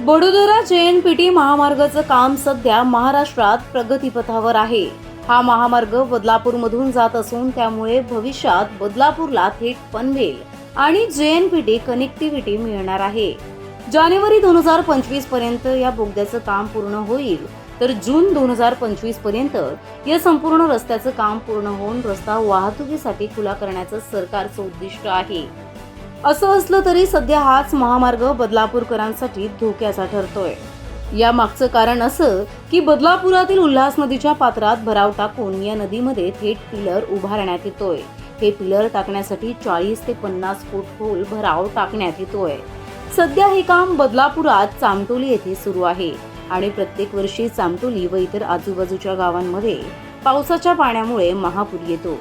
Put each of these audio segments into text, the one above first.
बडोदरा जे N P T महामार्गाचं काम सध्या महाराष्ट्रात प्रगतीपथावर आहे. हा महामार्ग बदलापूरमधून जात असून त्यामुळे भविष्यात बदलापूरला थेट पनवेल आणि जे एन पी टी कनेक्टिव्हिटी मिळणार आहे. जानेवारी दोन हजार पंचवीसपर्यंत या बोगद्याचं काम पूर्ण होईल. तर जून दोन हजार पंचवीसपर्यंत या संपूर्ण रस्त्याचं काम पूर्ण होऊन रस्ता वाहतुकीसाठी खुला करण्याचं सरकारचं उद्दिष्ट आहे. असं असलं तरी सध्या हाच महामार्ग बदलापूरकरांसाठी धोक्याचा ठरतोय. या मागचं कारण असं की बदलापुरातील उल्हास नदीच्या पात्रात भराव टाकून या नदीमध्ये थेट पिलर उभारण्यात येतोय. हे पिलर टाकण्यासाठी चाळीस ते पन्नास फूट खोल भराव टाकण्यात येतोय. सध्या हे काम बदलापुरात चामटोली येथे सुरू आहे आणि प्रत्येक वर्षी चामटोली व इतर आजूबाजूच्या गावांमध्ये पावसाच्या पाण्यामुळे महापूर येतो.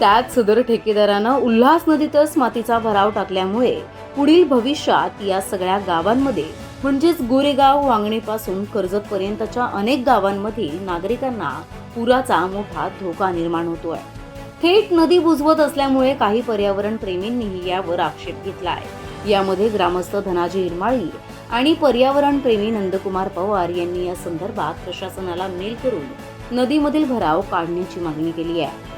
त्यात सदर ठेकेदारानं उल्हास नदीतच मातीचा भराव टाकल्यामुळे पुढील भविष्यात या सगळ्या गावांमध्ये म्हणजेच गोरेगाव वांगणीपासून कर्जत पर्यंतच्या अनेक गावांमधील नागरिकांना पुराचा मोठा धोका निर्माण होतोय. थेट नदी बुजवत असल्यामुळे काही पर्यावरण प्रेमींनीही यावर आक्षेप घेतलाय. यामध्ये ग्रामस्थ धनाजी हिरमाळी आणि पर्यावरण प्रेमी नंदकुमार पवार यांनी या संदर्भात प्रशासनाला मेल करून नदीमधील भराव काढण्याची मागणी केली आहे.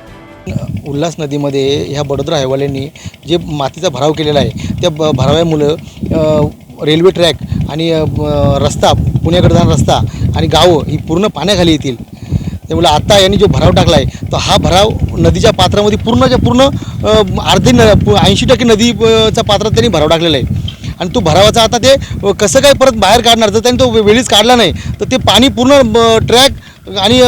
उल्हास नदीमध्ये ह्या बडोदरा हायवाल्यांनी जे मातीचा भराव केलेला आहे त्या ब भराव्यामुळं रेल्वे ट्रॅक आणि रस्ता पुण्याकडे जाणारा रस्ता आणि गावं ही पूर्ण पाण्याखाली येतील. त्यामुळे आता यांनी जो भराव टाकला आहे तर हा भराव नदीच्या पात्रामध्ये पूर्णच्या पूर्ण अर्धे न ऐंशी टक्के नदीचा पात्रात त्यांनी भराव टाकलेला आहे. आणि तो भरावाचा आता ते कसं काय परत बाहेर काढणार? जर त्यांनी तो वेळीच काढला नाही तर ते पाणी पूर्ण ट्रॅक आणि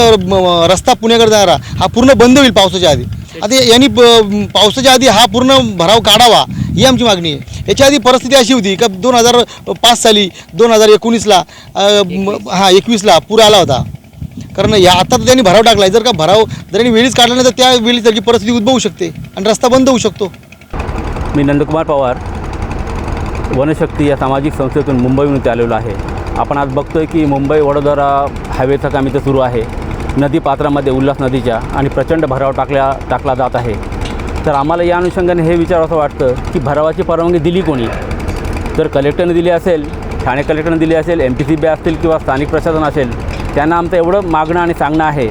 रस्ता पुण्याकडे जाणारा हा पूर्ण बंद होईल पावसाच्या आधी. आता यांनी पावसाच्या आधी हा पूर्ण भराव काढावा ही आमची मागणी आहे. याच्या आधी परिस्थिती अशी होती का दोन हजार पाच साली दोन हजार एकोणीसला हां एकवीसला पूर आला होता. कारण या आता तर त्यांनी भराव टाकला आहे जर का भराव जर यांनी वेळीच काढला नाही तर त्या वेळी त्याची परिस्थिती उद्भवू शकते आणि रस्ता बंद होऊ शकतो. मी नंदकुमार पवार वनशक्ती या सामाजिक संस्थेतून मुंबईहून इथे आलेलो आहे. आपण आज बघतोय की मुंबई वडोदरा हायवेचं काम इथं सुरू आहे. नदी पात्रामध्ये उल्हास नदीच्या आणि प्रचंड भराव टाकल्या टाकला जात आहे. तर आम्हाला या अनुषंगाने हे विचार असं वाटतं की भरावाची परवानगी दिली कोणी? जर कलेक्टरने दिली असेल ठाणे कलेक्टरने दिली असेल एम पी सी बी असतील किंवा स्थानिक प्रशासन असेल त्यांना आमचं एवढं मागणं आणि सांगणं आहे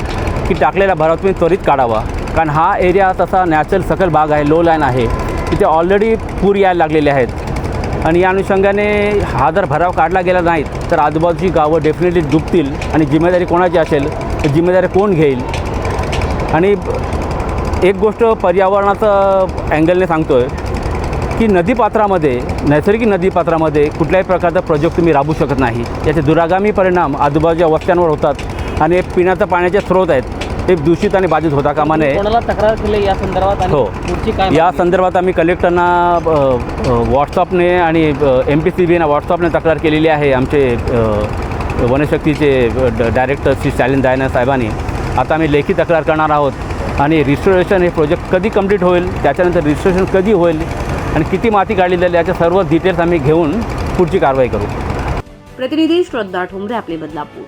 की टाकलेला भराव तुम्ही त्वरित काढावा. कारण हा एरिया तसा नॅचरल सकल भाग आहे लो लाईन आहे. तिथे ऑलरेडी पूर यायला लागलेले आहेत. आणि या अनुषंगाने हा जर भराव काढला गेला नाही तर आजूबाजूची गावं डेफिनेटली डुबतील आणि जिम्मेदारी कोणाची असेल? जिम्मेदारी कोण घेईल आणि एक गोष्ट पर्यावरणाचं अँगलने सांगतो आहे की नदीपात्रामध्ये नैसर्गिक नदीपात्रामध्ये कुठल्याही प्रकारचा प्रोजेक्ट तुम्ही राबवू शकत नाही याचे दुरागामी परिणाम आजूबाजूच्या वस्त्यांवर होतात आणि पिण्याच्या पाण्याचे स्रोत आहेत ते दूषित आणि बाधित होता कामा नये तक्रार केली या संदर्भात हो. या? संदर्भात आम्ही कलेक्टरना व्हॉट्सअपने आणि एम पी सी बीना व्हॉट्सअपने तक्रार केलेली आहे आमचे वनशक्तीचे ड- डायरेक्टर श्री स्टॅलिन दायना साहेबांनी आता आम्ही लेखी तक्रार करणार आहोत आणि रिस्टोरेशन हे प्रोजेक्ट कधी कंप्लीट होईल त्याच्यानंतर रिस्टोरेशन कधी होईल आणि किती माती काढली जाईल याच्या सर्व डिटेल्स आम्ही घेऊन पुढची कारवाई करू. प्रतिनिधी श्रद्धा ठोंबरे आपले बदलापूर.